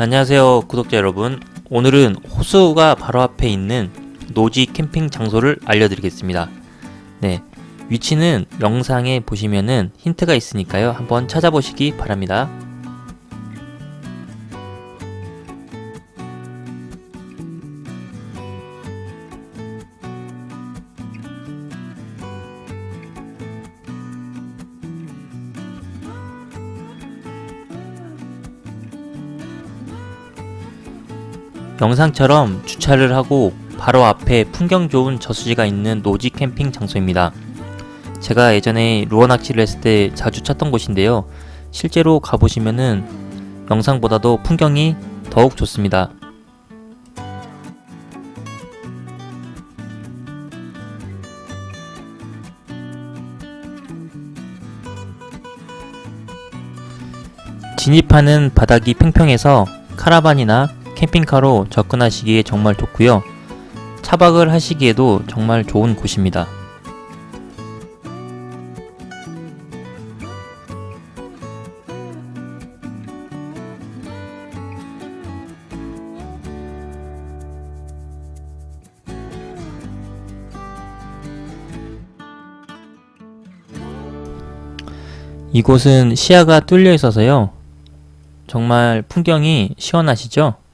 안녕하세요 구독자 여러분. 오늘은 호수가 바로 앞에 있는 노지 캠핑 장소를 알려드리겠습니다. 네 위치는 영상에 보시면은 힌트가 있으니까요. 한번 찾아보시기 바랍니다 영상처럼 주차를 하고 바로 앞에 풍경 좋은 저수지가 있는 노지 캠핑 장소입니다. 제가 예전에 루어 낚시를 했을 때 자주 찾던 곳인데요. 실제로 가보시면은 영상보다도 풍경이 더욱 좋습니다. 진입하는 바닥이 평평해서 카라반이나 캠핑카로 접근하시기에 정말 좋고요. 차박을 하시기에도 정말 좋은 곳입니다. 이곳은 시야가 뚫려 있어서요. 정말 풍경이 시원하시죠?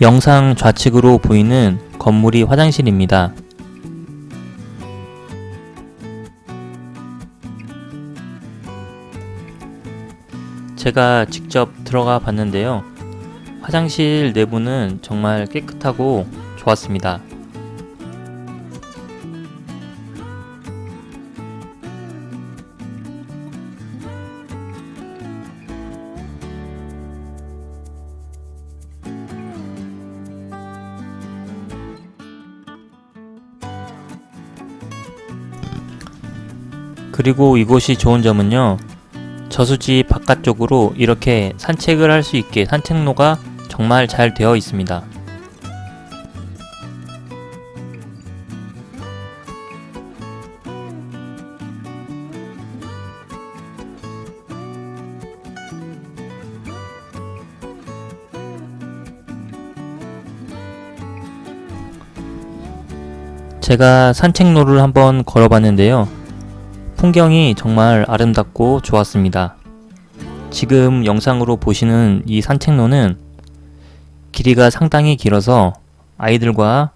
영상 좌측으로 보이는 건물이 화장실입니다. 제가 직접 들어가 봤는데요. 화장실 내부는 정말 깨끗하고 좋았습니다. 그리고 이곳이 좋은 점은요. 저수지 바깥쪽으로 이렇게 산책을 할 수 있게 산책로가 정말 잘 되어 있습니다. 제가 산책로를 한번 걸어봤는데요. 풍경이 정말 아름답고 좋았습니다. 지금 영상으로 보시는 이 산책로는 길이가 상당히 길어서 아이들과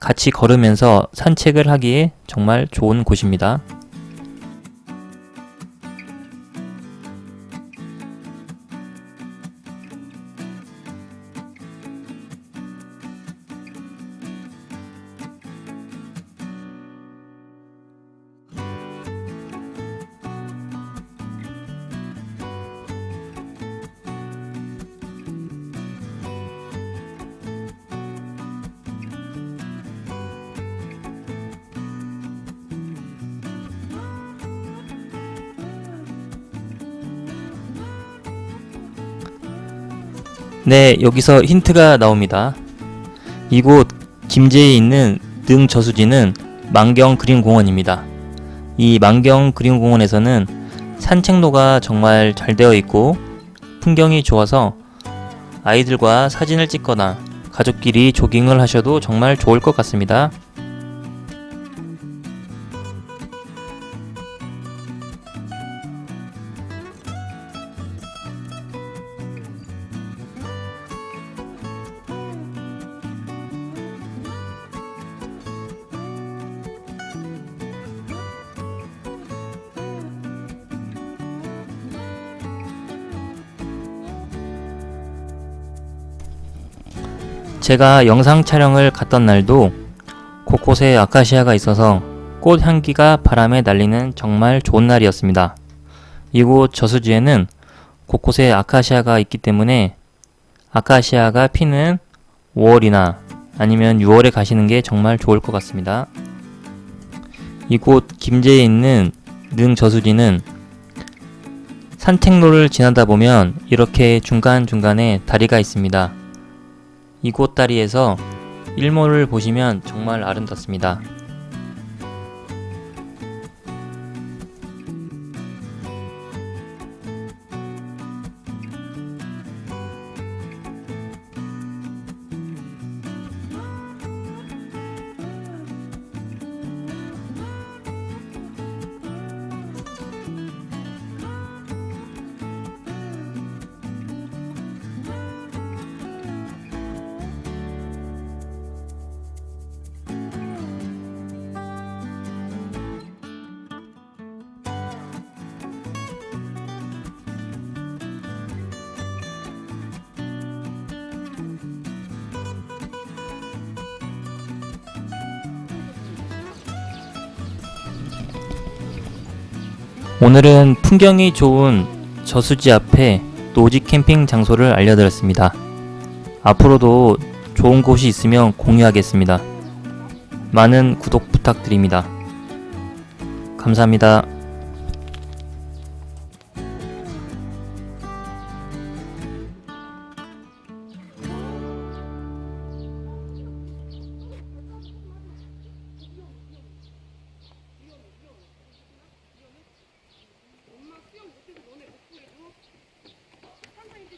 같이 걸으면서 산책을 하기에 정말 좋은 곳입니다. 네, 여기서 힌트가 나옵니다. 이곳 김제에 있는 능 저수지는 만경 그린공원입니다. 이 만경 그린공원에서는 산책로가 정말 잘 되어 있고 풍경이 좋아서 아이들과 사진을 찍거나 가족끼리 조깅을 하셔도 정말 좋을 것 같습니다. 제가 영상 촬영을 갔던 날도 곳곳에 아카시아가 있어서 꽃 향기가 바람에 날리는 정말 좋은 날이었습니다. 이곳 저수지에는 곳곳에 아카시아가 있기 때문에 아카시아가 피는 5월이나 아니면 6월에 가시는 게 정말 좋을 것 같습니다. 이곳 김제에 있는 능 저수지는 산책로를 지나다 보면 이렇게 중간중간에 다리가 있습니다. 이곳 다리에서 일몰을 보시면 정말 아름답습니다. 오늘은 풍경이 좋은 저수지 앞에 노지 캠핑 장소를 알려드렸습니다. 앞으로도 좋은 곳이 있으면 공유하겠습니다. 많은 구독 부탁드립니다. 감사합니다.